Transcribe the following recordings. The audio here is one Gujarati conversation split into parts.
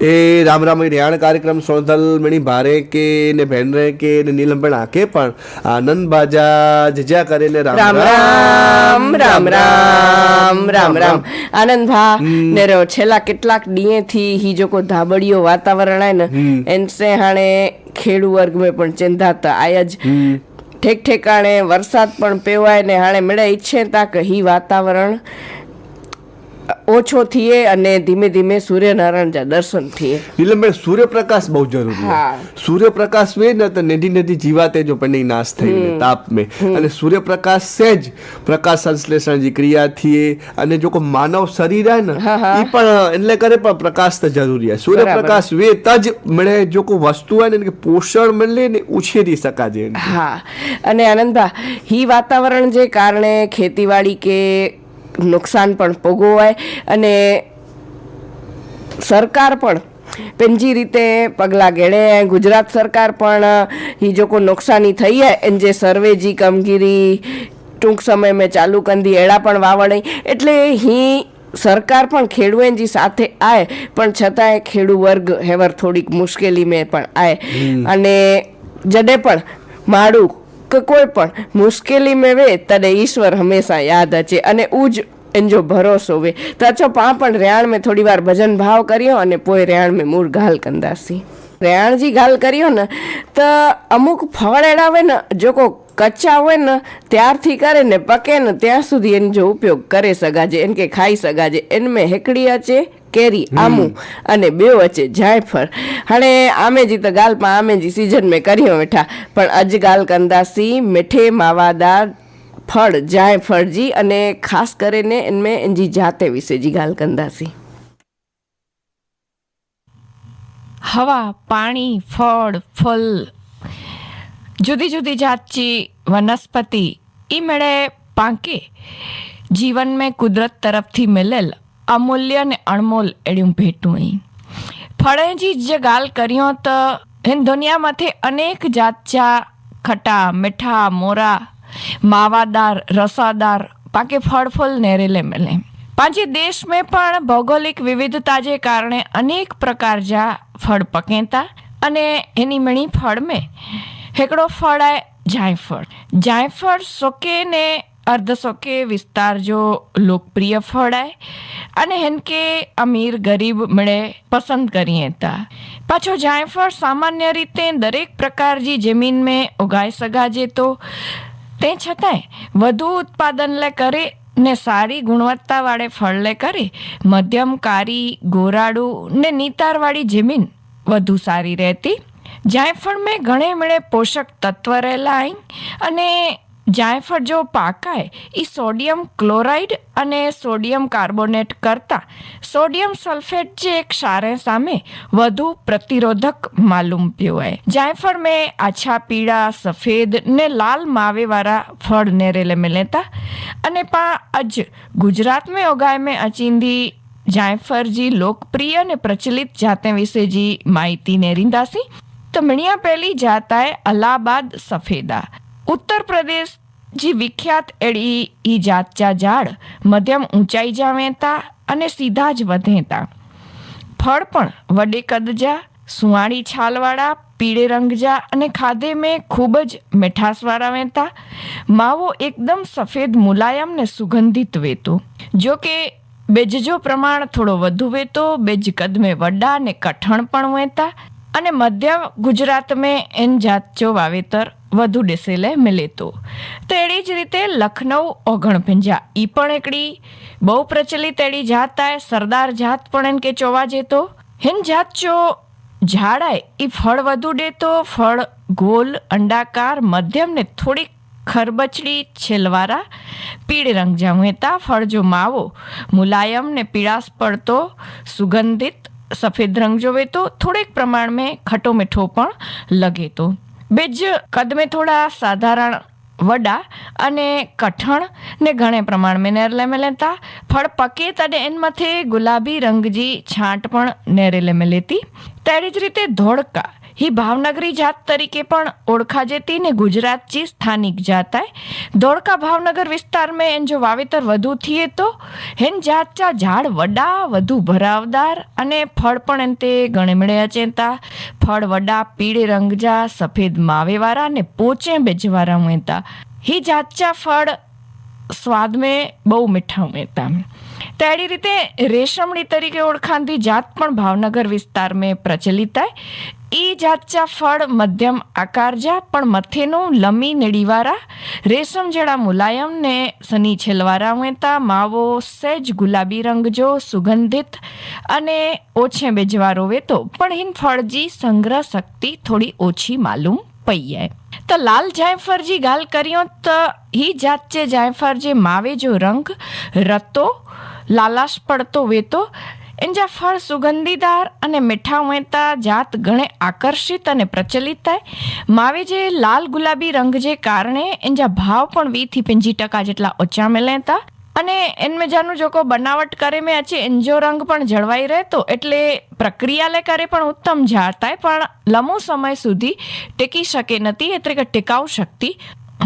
એ રામ રામ રિયાણ કાર્યક્રમ સોનથલ મણી ભારે કે ને ભેન રે કે ને નીલમબણ આકે પણ આનંદ બાજા જજા કરે ને રામ રામ રામ. રામ રામ રામ આનંદ ભા ને છેલ્લા કેટલાક ડીએથી હી જો કો ધાબડિયો વાતાવરણ આય ને એનસે હાણે ખેડુ વર્ગ મે પણ ચિંતાતા આય જ. ઠેક ઠેકાણે વરસાદ પણ પેવાય ને હાણે મળે ઈચ્છે તા કે હી વાતાવરણ ઓછો થઈએ અને ધીમે ધીમે સૂર્યનારાયણ દર્શન થઈએ. નીલમભાઈ સૂર્યપ્રકાશ બહુ જરૂરી સૂર્યપ્રકાશ વે ને તો નેધી નેધી જીવાતે જો પણ નાશ થઈ તાપ में અને સૂર્યપ્રકાશ સે જ પ્રકાશ સંશ્લેષણ જી ક્રિયા થઈએ અને જો કોઈ માનવ શરીર હે ને હા. પણ એટલે કરે પણ પ્રકાશ તો જરૂરી છે સૂર્યપ્રકાશ વે તજ મળે જો કોઈ વસ્તુ હોય ને પોષણ મળે ને ઉછેરી શકાજે હા. અને આનંદભા હી વાતાવરણ જે કારણે ખેતીવાડી કે નુકસાન પણ ભોગવાય અને સરકાર પણ પેન્જી રીતે પગલાં ઘેડે ગુજરાત સરકાર પણ હી જો કોઈ નુકસાની થઈ હે એને જે સર્વે જી કામગીરી ટૂંક સમય મેં ચાલુ કંદી એડા પણ વાવણી. એટલે હી સરકાર પણ ખેડૂતની સાથે આવે પણ છતાંય ખેડૂ વર્ગ હેવર થોડીક મુશ્કેલી મેં પણ આવે અને જડે પણ માડું કે કોઈ પણ મુશ્કેલી મેં વે, તને ઈશ્વર હંમેશા યાદ અચે અને ઉજ એનજો ભરોસો વે. તો અચો પા પણ રેહાણ મેં થોડી વાર ભજન ભાવ કર્યો અને પોઈ રેહાણ મેં મૂળ ગાલ કંદાસી રેણજી ગાલ કર્યો ને, તો અમુક ફળ એડાવે ને, જો કો કચ્ચા હોય ને, ત્યારથી કરે ને પકે ને, ત્યાં સુધી એનો જો ઉપયોગ કરે સગાજે એને કે ખાઈ સગાજે, એને મેં હેકડી અચે કેરી આમુ અને બે વચ્ચે જાયફળ. હણે આમેજી તો ગાલમાં આમેજી સીઝન મેં કર્યો વેઠા પણ અજ ગાલ કંદાસી મીઠે માવાદાર ફળ જાયફળજી અને ખાસ કરીને એમને એની જાતે વિશે જી ગાલ કંદાસી. હવા પાણી ફળ ફલ જુદી જુદી જાતची વનસ્પતિ એ મેળે પાંકે જીવન મેં કુદરત તરફથી મિલેલ અમૂલ્ય ને અણમોલ એડિયું ભેટું અહીં. ફળેજી જે ગાલ કર્યો તો હિન્દ દુનિયામાંથી અનેક જાતચા ખટા, મીઠા, મોરા, માવાદાર, રસાદાર પાકે ફળ ફૂલ નેરેલે મેલે. પાંચે देश में પણ ભૌગોલિક વિવિધતા જે કારણે અનેક પ્રકાર જા ફળ પકેતા અને એની મણી ફળ મેં હેકડો ફળ આય જાયફળ. જાયફળ સોકે ને અર્ધસો કે વિસ્તાર જો લોકપ્રિય ફળાય અને હેન કે અમીર ગરીબ મળે પસંદ કરીએ તા. પાછો જાયફળ સામાન્ય રીતે દરેક પ્રકારની જમીન મેં ઉગાઈ સગાજે તો. તે છતાંય વધુ ઉત્પાદન લે કરે ને સારી ગુણવત્તાવાળે ફળ લે કરે, મધ્યમ, કારી, ગોરાડું ને નીતારવાળી જમીન વધુ સારી રહેતી. જાયફળ મેં ઘણે મળે પોષક તત્વ રહેલા અને જાયફળ જો પાકાય એ સોડિયમ ક્લોરાઇડ અને સોડિયમ કાર્બોનેટ કરતાં. સોડિયમ સલ્ફેટ જે એક સારે સામે વધુ પ્રતિરોધક માલુમ પીવાય. જાયફળ મેં આછા પીળા, સફેદ ને લાલ માવેવાળા ફળ નેરેલે મેં લેતા. અને પા અજ ગુજરાત મેં ઉગાય મેં અચિંદી, જાયફળજી લોકપ્રિય અને પ્રચલિત જાતે વિશે જી માહિતી નેરીંદાસી તમણિયા પહેલી જાતાએ અલ્હાબાદ સફેદા. ઉત્તર પ્રદેશ જે વિખ્યાત એડી ઈ જાતજા ઝાડ, મધ્યમ ઊંચાઈ જામેતા અને સીધા જ વધેતા. ફળ પણ વડે કદજા, સુવાળી છાલવાળા, પીળે રંગજા અને ખાધે મેં ખૂબ જ મીઠાસવાળા વેતા માવો એકદમ સફેદ મુલાયમ ને સુગંધિત વેતો. જો કે બેજજો પ્રમાણ થોડો વધુ વેતો, બેજ કદમે વડા ને કઠણ પણ વેતા અને મધ્ય ગુજરાત મેં એન જાતજો વાવેતર વધુ ડિસેલે મિલે તો એડી જ રીતે લખનઉ ઓગણપંજા એ પણ એકડી. બહુ પ્રચલિત એડી જાત આય, સરદાર જાત પણ એન કે ચોવા જેતો. હિન જાત જો ઝાડાય એ ફળ વધુ દેતો ફળ, ગોલ, અંડાકાર, મધ્યમ ને થોડીક ખરબચડી, છેલવારા, પીળ રંગ જામ હેતા, ફળ જો માવો, મુલાયમ ને પીળાશ પડતો, સુગંધિત સફેદ રંગ જોવે તો થોડેક પ્રમાણ में ખટો મીઠો પણ લગે તો બીજ કદ में થોડા સાધારણ વડા અને કઠણ ને ઘણે પ્રમાણ में નેરલે में લેતા ફળ પકે તને એનમાંથી ગુલાબી રંગજી છાંટ પણ નેરેલે में લેતી તેવી જ રીતે ધોળકા ही भावनगरी जात तरीके पण ओळखा जेती ने गुजरात जी स्थानिक जात आहे धोड़का भावनगर विस्तार में इन जो વાવેતર વધુ थिए તો હેન જાત જા ઝાડ વડા વધુ ભરાવદાર અને ફળ પણ એન તે ગણે મળે અચેતા ફળ વડા, પીળે રંગ જા સફેદ માવેવારા ને પોચે બેજવારા હું એતા હી જાત જા ફળ સ્વાદ મેં બહુ મીઠા હું એતા તેડી રીતે રેશમણી તરીકે ઓળખાતી જાત પણ ભાવનગર વિસ્તાર મેં પ્રચલિત है ઈ જાતચા ફળ, મધ્યમ આકાર જા, પણ મથેનું લમી નેડીવાળા રેશમ જેડા મુલાયમ ને સની છેલવારા વેતા, માવો સેજ ગુલાબી રંગ જો સુગંધિત અને ઓછે બેજવારો વેતો. પણ હિન ફળજી સંગ્રહ શક્તિ થોડી ઓછી માલુમ પઈ है તો લાલ જાયફરજી ગાલ કર્યો તો હી જાત છે જાયફળ જે માવે જો રંગ, રતો લાલાશ પડતો વેતો, એંજા ફળ સુગંધીદાર અને મીઠા ઉમેતા જાત ઘણે આકર્ષિત અને પ્રચલિત થાય. માવે જે લાલ ગુલાબી રંગ જે કારણે એંજા ભાવ પણ વીથી પંજી ટકા જેટલા ઓછા મેલેતા અને એનમેજાનું જો કો બનાવટ કરે મેં અચે એન્જો રંગ પણ જળવાઈ રહેતો, એટલે પ્રક્રિયા લે કરે પણ ઉત્તમ જાતાય પણ લંબો સમય સુધી ટેકી શકે નથી, એટલે કે ટેકાઉ શક્તિ.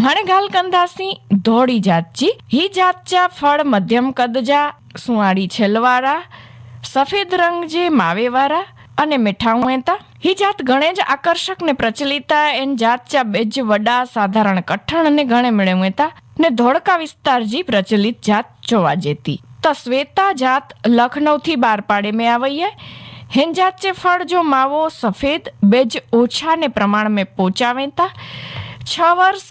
હાણે ગાલ કંદાસી ધોળી જાતજી હી જાતચા ફળ મધ્યમ કદજા સુવાળી છેલવાળા, સફેદ રંગ જે માવેવાળા અને મીઠા હતા હી જાત ઘણે જ આકર્ષક ને પ્રચલિતા એન જાત ચા બેજ વડા, સાધારણ કઠણ અને ઘણે મળે હતા ને ધોળકા વિસ્તારજી પ્રચલિત જાત જોવા જેતી. તો શ્વેતા જાત લખનૌ થી બાર પાડે મેં આવઈએ હેન જાત ચે ફળ જો માવો સફેદ, બેજ ઓછા ને પ્રમાણ મેં પોચાવેતા. છ વર્ષ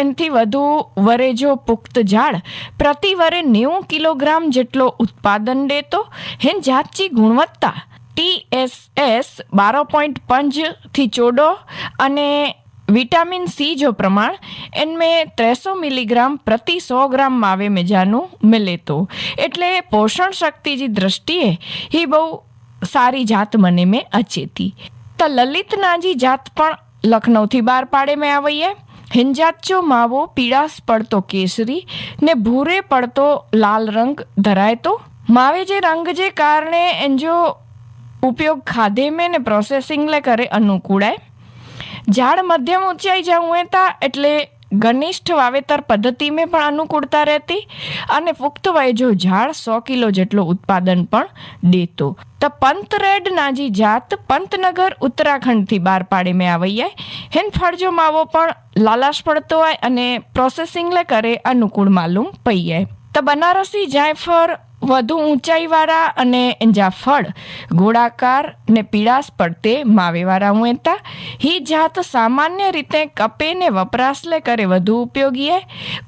એનથી વધુ વરે જો પુખ્ત ઝાડ, પ્રતિ વરે નેવું કિલોગ્રામ જેટલો ઉત્પાદન દેતો હેન જાતચી ગુણવત્તા ટીએસએસ બારો પોઈન્ટ પંચથી ચોડો અને વિટામિન સી જો પ્રમાણ, એનમે ત્રેસો મિલીગ્રામ પ્રતિ સો ગ્રામ માવે મેજાનું મિલે તો એટલે પોષણ શક્તિજી દ્રષ્ટિએ એ બહુ સારી જાત મને મેં અચેતી. તો લલિતનાજી જાત પણ લખનૌથી બાર પાડે મેં આવઈએ હિંજાચો માવો પીળાશ પડતો કેસરી, ને ભૂરે પડતો લાલ રંગ ધરાય તો માવે જે રંગ જે કારણે એંજો ઉપયોગ ખાધે મેં ને પ્રોસેસિંગ લે કરે અનુકૂળાય. ઝાડ મધ્યમ ઊંચાઈ જાઉં એતા એટલે ઘનિષ્ઠ વાવેતર પદ્ધતિને પણ અનુકૂળતા રહેતી અને પુખ્ત વય જો ઝાડ સો કિલો જેટલો ઉત્પાદન પણ દેતો. તો પંત રેડ નાજી જાત પંતનગર ઉત્તરાખંડથી બાર પાડે મેં આવઈએ હેન ફળજો માવો પણ લાલાશ પડતો હોય અને પ્રોસેસિંગ લે કરે અનુકૂળ માલુમ પઈએ તો બનારસી જાયફળ વધુ ઊંચાઈવાળા અને જાફળ ફળ, ગોળાકાર ને પીળાશ પડતે માવેવાળા હુંતા હી જાત સામાન્ય રીતે કપે ને વપરાશલે કરે વધુ ઉપયોગી હે.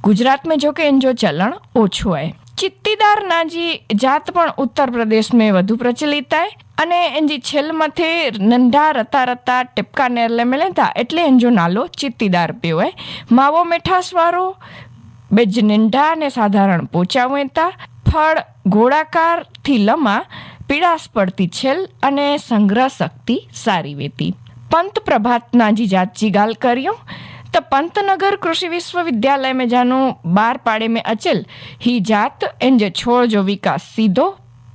ગુજરાતમાં જો કે એંજો ચલણ ઓછું હે. ચિત્તીદાર નાજી જાત પણ ઉત્તર પ્રદેશ में વધુ પ્રચલિત હે અને એની છેલ મથે નંઢા રતા રતા ટીપકા નેરલે મળેતા એટલે એનજો નાલો ચિત્તીદાર પીવો હે. માવો મીઠાશવાળો બેજ નિંઢા ને સાધારણ પોચા વેતા ફળ ગોળાકારથી લમા પીળાશ પડતી છેલ અને સંગ્રહ શક્તિ સારી વેતી પંત પ્રભાતનાજી જાતજી ગાલ કર્યો તો પંતનગર કૃષિ વિશ્વવિદ્યાલય में જાનું બાર પાડે में અચલ ही જાત એન જે છોડ જો વિકાસ સીધો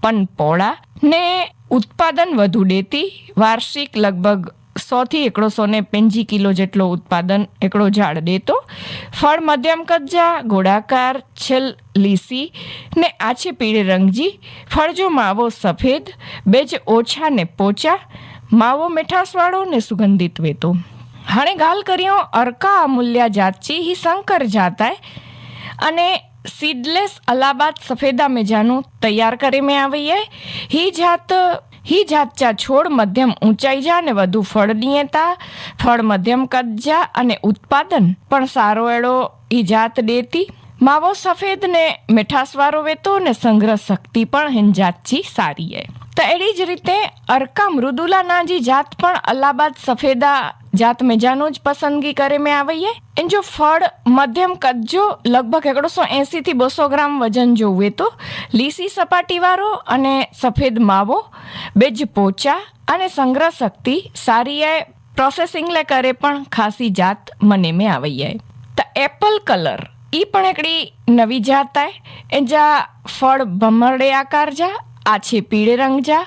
પન પોળા ને ઉત્પાદન વધુ દેતી વાર્ષિક લગભગ સોથી એકડોસો ને પેંજી કિલો જેટલો ઉત્પાદન એકડો ઝાડ દેતો. ફળ મધ્યમ કજ્જા ગોળાકાર, છેલ, લીસી ને આછી પીળી રંગજી. ફળજો માવો સફેદ, બેજ ઓછા ને પોચા. માવો મીઠાશવાળો ને સુગંધિત વેતો. હણે ગાલ કર્યો, અરકા અમૂલ્યા જાતચી હી શંકર જાતાય. અને સીડલેસ અલાહાબાદ સફેદા મેજાનું તૈયાર કરી મેં આવીએ. હી જાત ही જાતચા છોડ મધ્યમ ઊંચાઈ જા અને વધુ ફળ દિયેતા ફળ મધ્યમ કદ જા અને ઉત્પાદન પણ સારો એડો ઈ જાત દેતી. માવો સફેદ ને મીઠાસવાળો વેતો ને સંગ્રહ શક્તિ પણ હિન જાતચી સારી હે તો એડી જ રીતે અરકા મૃદુલાનાજી જાત પણ અલ્હાબાદ સફેદા જાત મેજાનું જ પસંદગી કરે મેં આવીએ એન જો ફળ મધ્યમ કદજો લગભગ એકડોસો એંસીથી બસો ગ્રામ વજન જોવે તો. લીસી સપાટીવાળો અને સફેદ માવો, બેજ પોચા અને સંગ્રહ શક્તિ સારી પ્રોસેસિંગ લે કરે પણ ખાસી જાત મને મેં આવીએ તો એપલ કલર એ પણ એકડી નવી જાત આય. એ જા ફળ ભમરડે આકાર જા આછે પીળે રંગ જા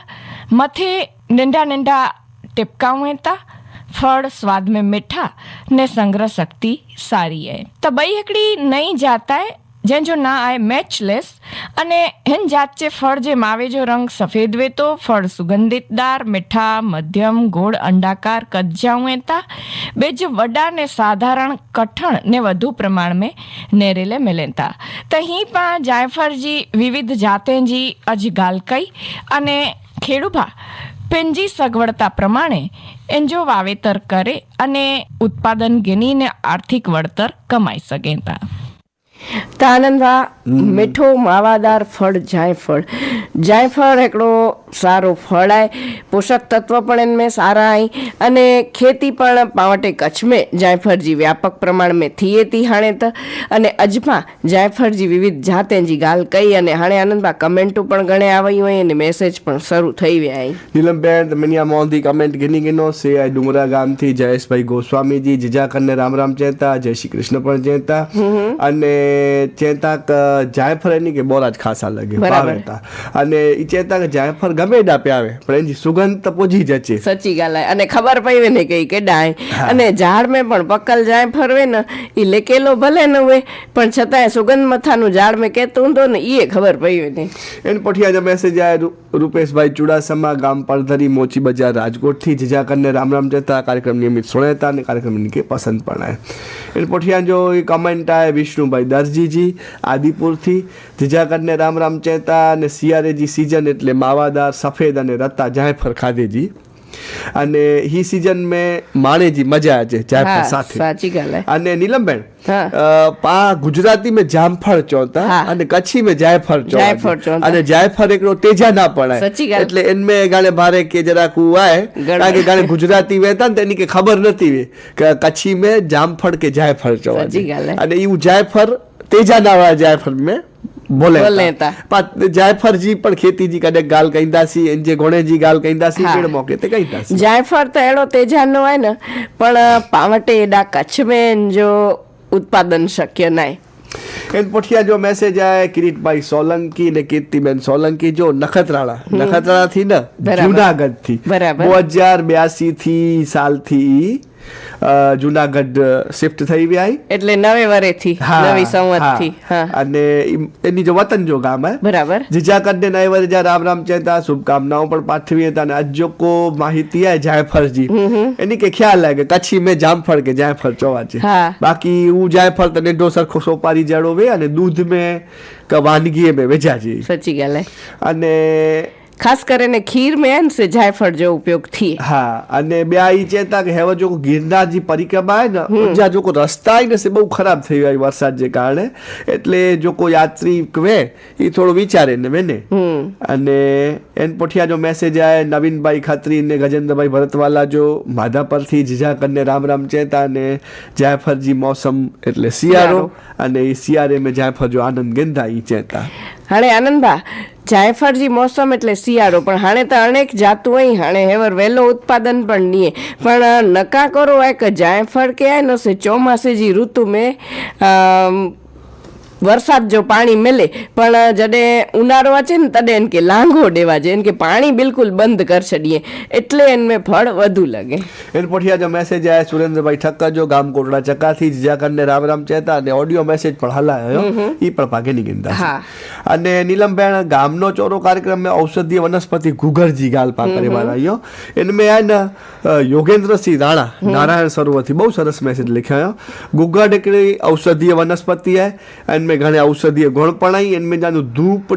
મથે નંઢા નંઢા ટીપકા હતા फल स्वाद में मीठा ने संग्रह शक्ति सारी है त ॿई हिकिड़ी नई जात आहे જંજો ના આય મેચલેસ અને હિન જાત છે ફળ જે માવે જો રંગ સફેદ વેતો, ફળ સુગંધિતદાર મીઠા, મધ્યમ, ગોળ, અંડાકાર કજ્જાઉં એતા બેજ વડા ને સાધારણ કઠણ ને વધુ પ્રમાણ में नेरेले मिलनि था त ही पाण जाइफर जी विविध जाते जी अॼु ॻाल्हि कई अने खेड़ू भा पंहिंजी સગવડતા પ્રમાણે એનજો વાવેતર કરે અને ઉત્પાદન ગીનીને આર્થિક વળતર કમાઈ શકે હતા તાનંદવા મીઠો માવાદાર ફળ જાયફળ. જાયફળ એકડો સારો ફળ આય. પોષક તત્વ પણ એનમે સારા આય. અને ખેતી પણ પાવટે કચ્છ में जायफल जी व्यापक प्रमाण में थिए थी हाणे त अने अजमा जायफल जी विविध जाते जी ॻाल्हि कई अने हाणे आनंद भाउ कमेंटूं पण घणे आवयूं आहिनि अने पण શરૂ થઈ विया आहिनि નીલમ બેન મનિયા મોહનથી કમેન્ટ ગિની ગિનો સે આ ડુંગરા ગામથી જયેશભાઈ ગોસ્વામીજી જીજા કન્ને રામ રામ ચેતા જય શ્રી કૃષ્ણ પણ ચેતા અને ચેતાક જાયફળ એની કે બોરા જ ખાસા લાગે. ભાવે અને એ ચેતાક જાયફળ ગમે ડા પ્યાવે પણ એની સુગંધ તો પહોંચી જશે. સચી ગાલાય અને ખબર પડી ને કઈ કે ડાય અને ઝાડ મેં પણ પકલ જાય ફરવે ને એ લેકેલો ભલે ન હોય પણ છતાંય સુગંધ મથાનું ઝાડ મેં કેતો હતો ને એ ખબર પડી ને. એને પછી આજે મેસેજ આવ્યા રૂપેશભાઈ ચુડાસમા ગામ પડધરી મોચી બજાર રાજકોટથી જીજાકરને રામ રામ જતા કાર્યક્રમ નિયમિત સુણેતા અને કાર્યક્રમ કે પસંદ પણ આવે એને પછી જો કમેન્ટ આવે વિષ્ણુભાઈ દરજીજી આદિપુરથી જીજાગઢને રામ રામ ચેતા અને સિયારેજી સિઝન એટલે માવાદાર, સફેદ અને રત્તા જાયફર ખાધેજી. અને ही सीजन में माणे जी मजा अचे जायफल साथे સાચી ॻाल्हि आहे અને નીલમબેન પા ગુજરાતી મેં જામફળ ચોતા અને કચ્છી મેં જાયફળ ચોતા અને જાયફળ એકડો તેજા ના પડાય એટલે એનમે ગાણે ભારે કે જરા કુવાય કારણ કે ગાણે ગુજરાતી વેતા ને એની કે ખબર નથી કે કચ્છી મેં જામફળ કે જાયફળ ચોતા અને એવું જાયફળ તેજા ના વાળા જાયફળ મેં બોલે બોલેતા. જાયફળ જી પણ જી કડક ગાલ કહીંદાસી એન જે ઘોણે જી ગાલ કહીંદાસી હા. પેડ મોકે તે કહીંદાસી જાયફળ તો એડો તેજાનો હોય ને પણ પાવટે એડા કચ્છ में જો ઉત્પાદન શક્ય નાય એન પોઠિયા જો મેસેજ આય કિરીટભાઈ સોલંકી ને કીર્તિબેન સોલંકી જો નખત્રાણા નખત્રાણા થી ને બરાબર. જુનાગઢથી બરાબર. બે હજાર બ્યાસી થી સાલથી અ, જુનાગઢ શિફ્ટ થઈ વ્યાય એટલે નવે વરેથી નવી સંવતથી અને એની જે વતન જો ગામ હે. બરાબર. જીજાકરને નય વરે જ્યાં રામ રામ ચેતા શુભકામનાઓ પણ પાઠવી હતા અને આજ કો માહિતી હે જાયફળજી એની કે ખ્યાલ હે કે કચ્છી મેં જામફળ કે જાયફળ ચોવા છે. બાકી હું જાયફળ તને ડો સરખો સોપારી જડો વે અને દૂધ મેં કે વાનગી મેં વેચાજી સાચી ગાલે. અને ખાસ કરીને ખીર મેં એન સે જાયફળ જો ઉપયોગથી હા અને બે આ ચેતા કે હેવા જો ગિરનાર પરિક્રમા હે ને જ્યાં જો કોઈ રસ્તા હે સે બહુ ખરાબ થઈ ગઈ વરસાદ જે કારણે. એટલે જો કોઈ યાત્રી કવે એ થોડો વિચારે ને મેને અને એન પોઠિયા જો મેસેજ આવે નવીનભાઈ ખત્રી ને ગજેન્દ્રભાઈ ભરતવાલા જો માધા પરથી જીજા કરીને રામ રામ ચેતા ને જાયફળજી મોસમ એટલે શિયાળો અને એ શિયારે મેં જાયફળ જો આનંદ ગેંધા ઈ ચેતા હણે આનંદભા જાયફળજી મોસમ એટલે શિયાળો, પણ હાણે તો અનેક જાતું હોય હાણે, હેવર વહેલો ઉત્પાદન પણ નહીં પણ નકા કરો એક જાયફળ કહેવાય ને ચોમાસેજી ઋતુ મેં વરસાદ જો પાણી મેલે પણ જડે ઉનાળો છે ને તડે એને કે લાંઘો દેવા છે કે પાણી બિલકુલ બંધ કરી છડીએ એટલે એને ફળ વધુ લાગે. એન પછી આજે મેસેજ આવે સુરેન્દ્રભાઈ ઠક્કર જો ગામ કોટડા ચકાથી જીજાકરને રામ રામ ચેતા અને ઓડિયો મેસેજ પણ હલાયો એ પણ ભાગેની ગિંદા હા. અને નીલમબેન ગામનો ચોરો કાર્યક્રમ મેં ઔષધીય વનસ્પતિ ઘુઘરજી ગાલ પા કરે આવ્યો એને મેં આ યોગેન્દ્રસિંહ રાણા નારાયણ સરોવરથી બહુ સરસ મેસેજ લખ્યો. ગુગર એકડી ઔષધીય વનસ્પતિ હે અને गुगड़ हिकिड़ी औषधीय वनस्पति है इनमें घणे औषधीय गुण पण आई इनमें जानो धूप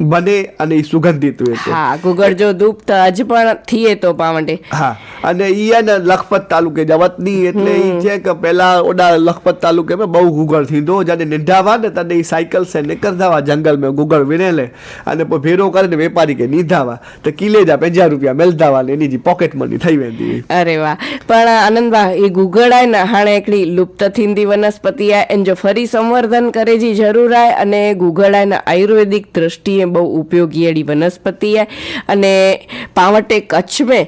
બને અને એ સુગંધિત વેચે હા ગુગરજો ધૂપ તજ પણ થીએ તો પાવંડે હા અને ઈ અને લખપત તાલુકે જવતની એટલે ઈ છે કે પેલા ઓડા લખપત તાલુકે મે બહુ ગુગળ થીંદો જાને નિંધાવા ને તને ઈ સાયકલ સે નિકરધાવા જંગલ મે ગુગળ વિનેલે અને પો ભેરો કરીને વેપારી કે નિંધાવા તો કિલે જા 50 રૂપિયા મેલધાવા ને એની જી પોકેટ મની થઈ વેંદી અરે વાહ. પણ આનંદબા એ ગુગળ આય ને હાણે એકલી લુપ્ત થીંદી વનસ્પતિ આ એન જો ફરી સંવર્ધન કરે જી જરૂર આય અને ગુગળ આય ને આયુર્વેદિક દ્રષ્ટિએ लिए बहुत उपयोगी अड़ी वनस्पति है અને પાવટે કચ્છ મેં,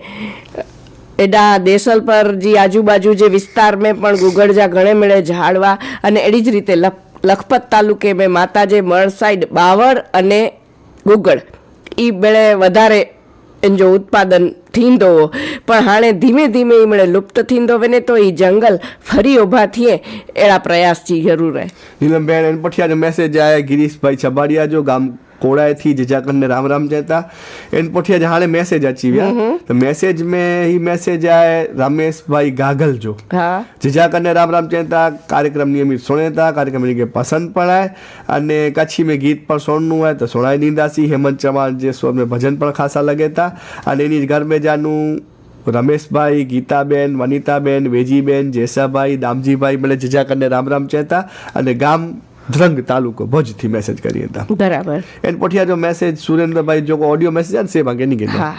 એડા દેસલ પર જે આજુબાજુ જે વિસ્તાર મેં પણ ગુગળજા ઘણે મેળે ઝાડવા અને એડી જ રીતે લખપત તાલુકે મેં માતાજે મળ સાઈડ બાવળ અને ગુગળ. એ બેળે વધારે જો ઉત્પાદન થींदो પણ હાणे ધીમે ધીમે એ મળે લુપ્ત થींदो વને તો એ જંગલ ફરી ઊભા થઈએ એડા પ્રયાસની જરૂર હે. નીલમબેન પઠિયા મેસેજ આયા, ગિરીશભાઈ છબાડિયા જો ગામ કોડાએથી જજાકરને રામ રામ જતા. એન પોઠિયા જ હાલે મેસેજ અચીવ્યા તો મેસેજ મેં હી મેસેજ આય રમેશભાઈ ગાગલ જો. જજાકરને રામ રામ જતા કાર્યક્રમ નિયમિત સુણેતા કાર્યક્રમ કે પસંદ પડાય અને કચ્છી મેં ગીત પર સોણનું હોય તો સોણાઈ નીંદાસી હેમંત ચૌહાણ જે સ્વર મેં ભજન પણ ખાસા લગેતા. અને એની ઘર મેં જાનું રમેશભાઈ ગીતાબેન વનિતાબેન વેજીબેન જેસાભાઈ દામજીભાઈ મને જજા કરીને રામ રામ ચહેતા અને ગામ ધ્રંગ તાલુકો ભજથી મેસેજ કરી હતા. બરાબર. એન પોઠિયા જો મેસેજ સુરેન્દ્રભાઈ જો ઓડિયો મેસેજ આવે ને સે ભાગે નહીં હા.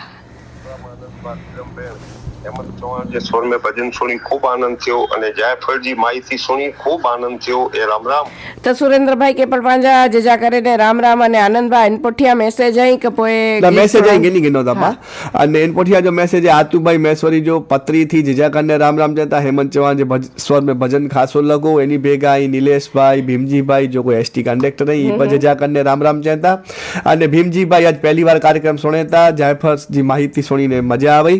તેમજ ચૌહાણ જે સ્વરમે ભજન સુણી ખૂબ આનંદ થયો અને જાયફળજી માહિતી સુણી ખૂબ આનંદ થયો. એ રામ રામ. તો સુરેન્દ્રભાઈ કેપલ પાંજા જજા કરીને રામ રામ અને આનંદભાઈ એનપોઠિયા મેસેજ આઈ કે પોએ મેસેજ આઈ ગેની ગેનો દાપા અને એનપોઠિયા જો મેસેજ આતુભાઈ મેશ્વરી જો પત્રી થી જજા કરીને રામ રામ જતા હેમંત ચૌહાણ જે સ્વરમે ભજન ખાસો લગો એની ભેગા અહીં નિલેશભાઈ ભીમજીભાઈ જો કોઈ એસટી કંડક્ટર નહીં એ જજા કરીને રામ રામ જતા. અને ભીમજીભાઈ આજ પહેલી વાર કાર્યક્રમ સુણેતા જાયફળજી માહિતી સુણીને મજા આવી.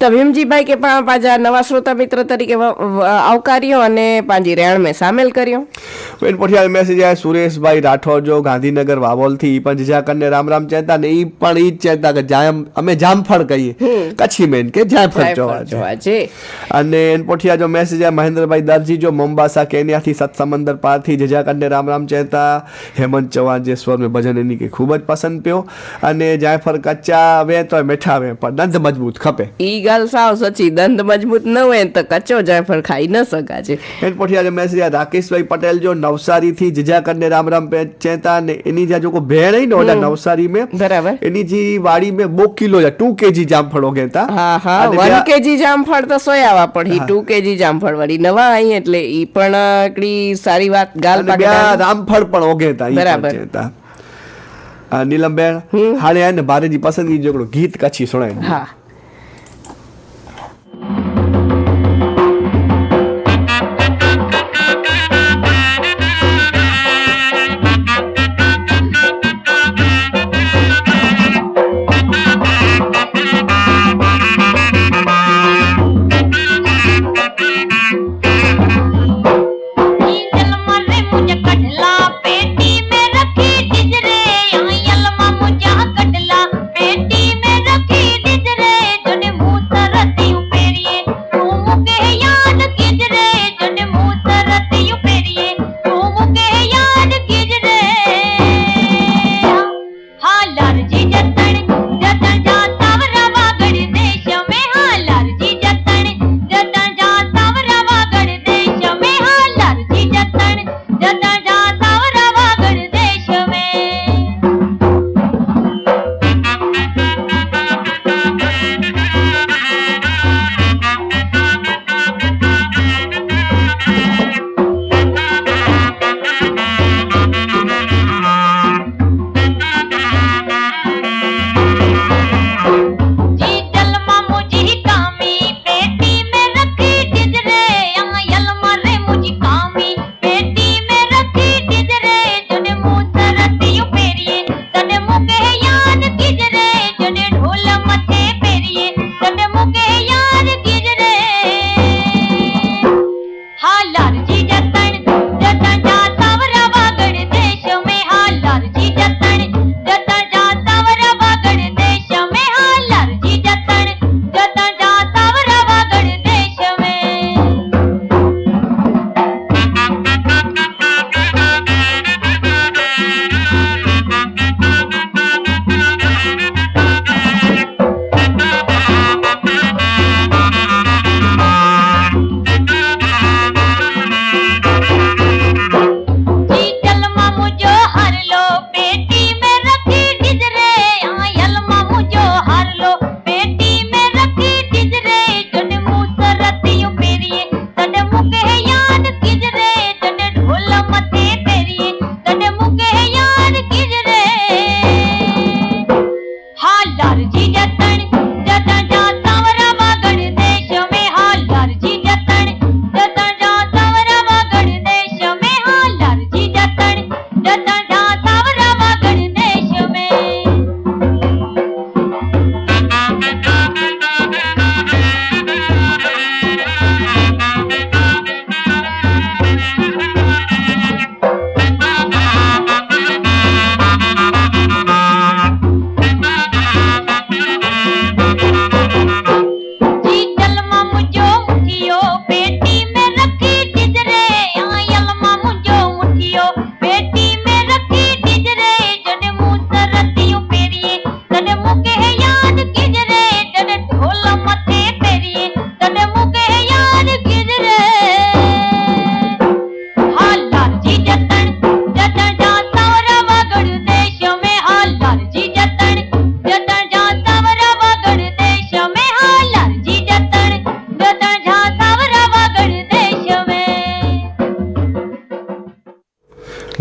તો ભીમજીભાઈ કે પણ પાંજા નવા શ્રોતા મિત્ર તરીકે આવકાર્યો અને પાંજી રેણ મેં સામેલ કર્યો. એન પોઠિયા મેસેજ આવ્યા સુરેશભાઈ રાઠોડ જો ગાંધીનગર વાવોલથી ઈ પણ જીજાકરને રામ રામ ચેતા ને એ પણ એ જ ચેતા કે જામ અમે જામફળ કહીએ. કચ્છી મેન કે જાયફળ જોવા છે. અને એન પોઠિયા જો મેસેજ આ મહેન્દ્રભાઈ દરજી જો મોમ્બાસા કેન્યાથી સત્સમંદર પારથી જજાકંડે રામ રામ ચહેતા હેમંત ચૌહાણ જે સ્વર મેં ભજન એની કે ખૂબ જ પસંદ પ્યો. અને જાયફળ કચ્ચા વે તો મીઠા વે પણ દંત મજબૂત ખપે. ઈ ગાલ સાવ સચી દંત મજબૂત ન હોય તો કચ્ચો જાયફળ ખાઈ ન શકાશે એન પોઠિયા આ રાકેશભાઈ પટેલ જો નવસારીથી જજાકંડે રામ રામ પે ને એની જ્યાં જો કો ભેણ હઈ ને નવસારી મે બરાબર. એની જી વાડી મે બો કિલો જા 2 કેજી જામફળ ગેતા હા હા અને વન કેજી જામફળ તો સોયાવા પણ ઈ ટુ કેજી જામફળ વાળી નવા આઈ એટલે ઈ પણ એકડી સારી વાત ગાલ પાકડા રામફળ પણ ઓગેતા બરાબર. નીલમબેન હાલે આને બારેજી પસંદગી જોકડો ગીત કચ્છી સુણાય. હા.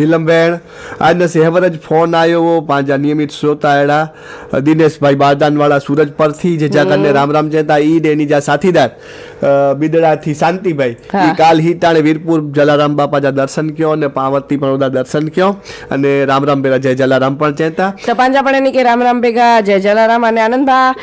નીલમબેન આજના સહેવર જ ફોન આવ્યો. પાંજા નિયમિત શ્રોતા એડા. દિનેશભાઈ બારદાનવાળા સુરજ પરથી. જે જ્યાં રામ રામ જતા. ઈ ને એની જા સાથીદાર. બિદડાથી શાંતિભાઈ. એ કાલ હિતાણે વીરપુર જલારામ બાપા જા દર્શન કયો અને પાવતી પણ દર્શન કયો અને રામ રામ ભેગા જય જલારામ પણ ચેતા. તો પાંજા પડે ની કે રામ રામ ભેગા જય જલારામ અને આનંદભા.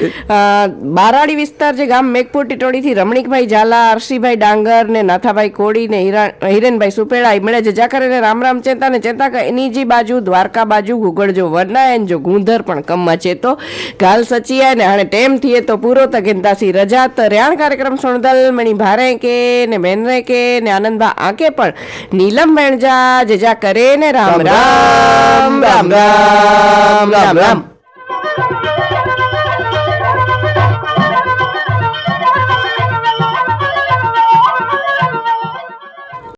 બારાડી વિસ્તાર જે ગામ મેઘપુર ટીટોડીથી રમણીકભાઈ ઝાલા અરશીભાઈ ડાંગર ને નાથાભાઈ કોડી ને હિરા- હિરેનભાઈ સુપેડા એમણે જજા કરે રામ રામ ચેતા ને ચેતા એની જે બાજુ દ્વારકા બાજુ ગુગળજો વરનાયન જો ગુંધર પણ કમમાં ચેતો. ગાલ સચિયા ને હાણે ટેમ થઈએ તો પૂરો તગેનતાસી રજા. તો રેણ કાર્યક્રમ સુણદલ મણી ભારે કે ને બેનરે કે ને આનંદભા આંકે પણ નીલમ વેણજા જજા કરે ને રામ રામ રામ રામ રામ રામ